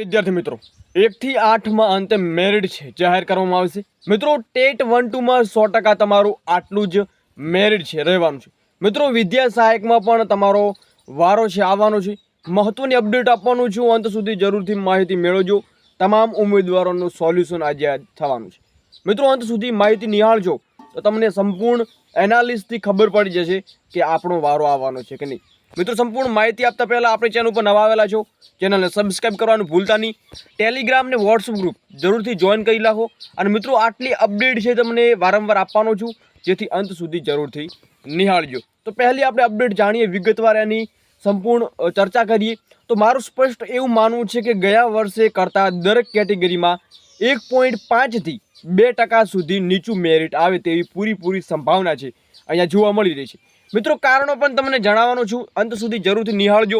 વિદ્યાર્થી મિત્રો, એકથી આઠમાં અંતે મેરિટ છે, જાહેર કરવામાં આવશે મિત્રો, ટેટ વન ટુમાં સો ટકા તમારું આટલું જ મેરિટ છે, રહેવાનું છે. મિત્રો, વિદ્યા સહાયકમાં પણ તમારો વારો છે, આવવાનો છે. મહત્વની અપડેટ આપવાનું છું, અંત સુધી જરૂરથી માહિતી મેળવજો. તમામ ઉમેદવારોનું સોલ્યુશન આજે થવાનું છે. મિત્રો, અંત સુધી માહિતી નિહાળજો. તો તમને સંપૂર્ણ એનાલિસથી ખબર પડી જશે કે આપણો વારો આવવાનો છે કે નહીં. મિત્રો, સંપૂર્ણ માહિતી આપતા પહેલાં આપણી ચેનલ ઉપર નવા આવેલા છો ચેનલને સબસ્ક્રાઈબ કરવાનું ભૂલતા નહીં. ટેલિગ્રામ ને વોટ્સઅપ ગ્રુપ જરૂરથી જોઈન કરી નાખો અને મિત્રો, આટલી અપડેટ છે તમને વારંવાર આપવાનો છું, જેથી અંત સુધી જરૂરથી નિહાળજો. તો પહેલી આપણે અપડેટ જાણીએ વિગતવાર એની સંપૂર્ણ ચર્ચા કરીએ. તો મારું સ્પષ્ટ એવું માનવું છે કે ગયા વર્ષે કરતાં દરેક કેટેગરીમાં એક પોઈન્ટ પાંચથી બે ટકા સુધી નીચું મેરિટ આવે તેવી પૂરીપૂરી સંભાવના છે. અહીંયા જોવા મળી રહી છે. મિત્રો, કારણો પણ તમને જણાવવાનો છું. અંત સુધી જરૂરથી નિહાળજો.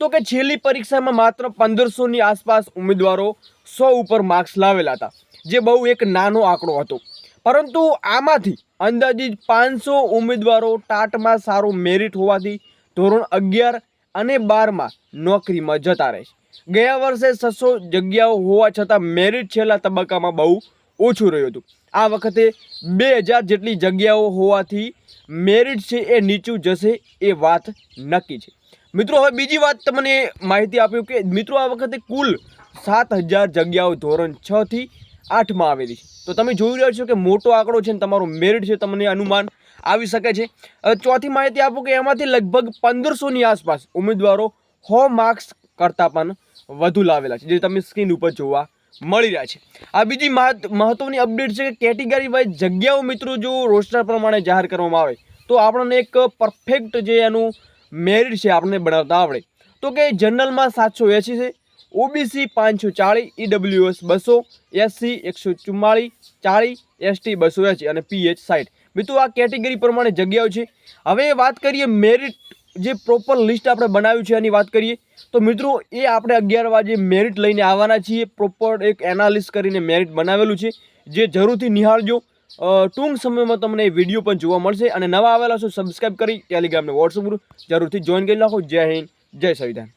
તો કે છેલ્લી પરીક્ષામાં માત્ર પંદરસોની આસપાસ ઉમેદવારો સો ઉપર માર્ક્સ લાવેલા હતા, જે બહુ એક નાનો આંકડો હતો. પરંતુ આમાંથી અંદાજિત પાંચસો ઉમેદવારો ટાટમાં સારું મેરિટ હોવાથી ધોરણ અગિયાર અને બારમાં નોકરીમાં જતા રહે છે. ગયા વર્ષે છસો જગ્યાઓ હોવા છતાં મેરિટ છેલ્લા તબક્કામાં બહુ ઓછું રહ્યું હતું. આ વખતે બે હજાર જેટલી જગ્યાઓ હોવાથી મેરિટ છે એ નીચું જશે એ વાત નક્કી છે. મિત્રો, હવે બીજી વાત તમને માહિતી આપ્યું કે મિત્રો, આ વખતે કુલ સાત હજાર જગ્યાઓ ધોરણ છ થી આઠમાં આવેલી છે. તો તમે જોઈ રહ્યા છો કે મોટો આંકડો છે ને તમારો મેરિટ છે તમને અનુમાન આવી શકે છે. ચોથી માહિતી આપું કે એમાંથી લગભગ પંદરસોની આસપાસ ઉમેદવારો હો માર્ક્સ કરતાં પણ વધુ લાવેલા છે. જે તમે સ્ક્રીન ઉપર જોવા મળી રહ્યા છે. આ બીજી મહત- મહત્વની અપડેટ છે કે કેટેગરી વાઇઝ જગ્યાઓ મિત્રો જો રોસ્ટર પ્રમાણે જાહેર કરવામાં આવે, તો આપણને એક પરફેક્ટ જે એનું મેરિટ છે આપણને બનાવતા આવડે. તો કે જનરલમાં સાતસો એંસી છે, ઓબીસી પાંચસો ચાળીસ, ઈડબ્લ્યુએસ બસો, એસસી એકસો ચુમ્માળીસ, ચાળીસ, એસટી બસો એંસી અને પીએચ સાઠ મિત્રો આ કેટેગરી પ્રમાણે જગ્યાઓ છે. હવે વાત કરીએ મેરિટ જે પ્રોપર લિસ્ટ આપણે બનાવ્યું છે એની વાત કરીએ, તો મિત્રો એ આપણે અગિયાર વાગે મેરિટ લઈને આવવાના છીએ. પ્રોપર એક એનાલિસ કરીને મેરિટ બનાવેલું છે, જે જરૂરથી નિહાળજો. ટૂંક સમયમાં તમને એ વીડિયો પણ જોવા મળશે અને નવા આવેલા છો સબસ્ક્રાઈબ કરી ટેલિગ્રામને વોટ્સઅપ જરૂરથી જોઈન કરી નાખો. જય હિન્દ, જય સંવિધાન.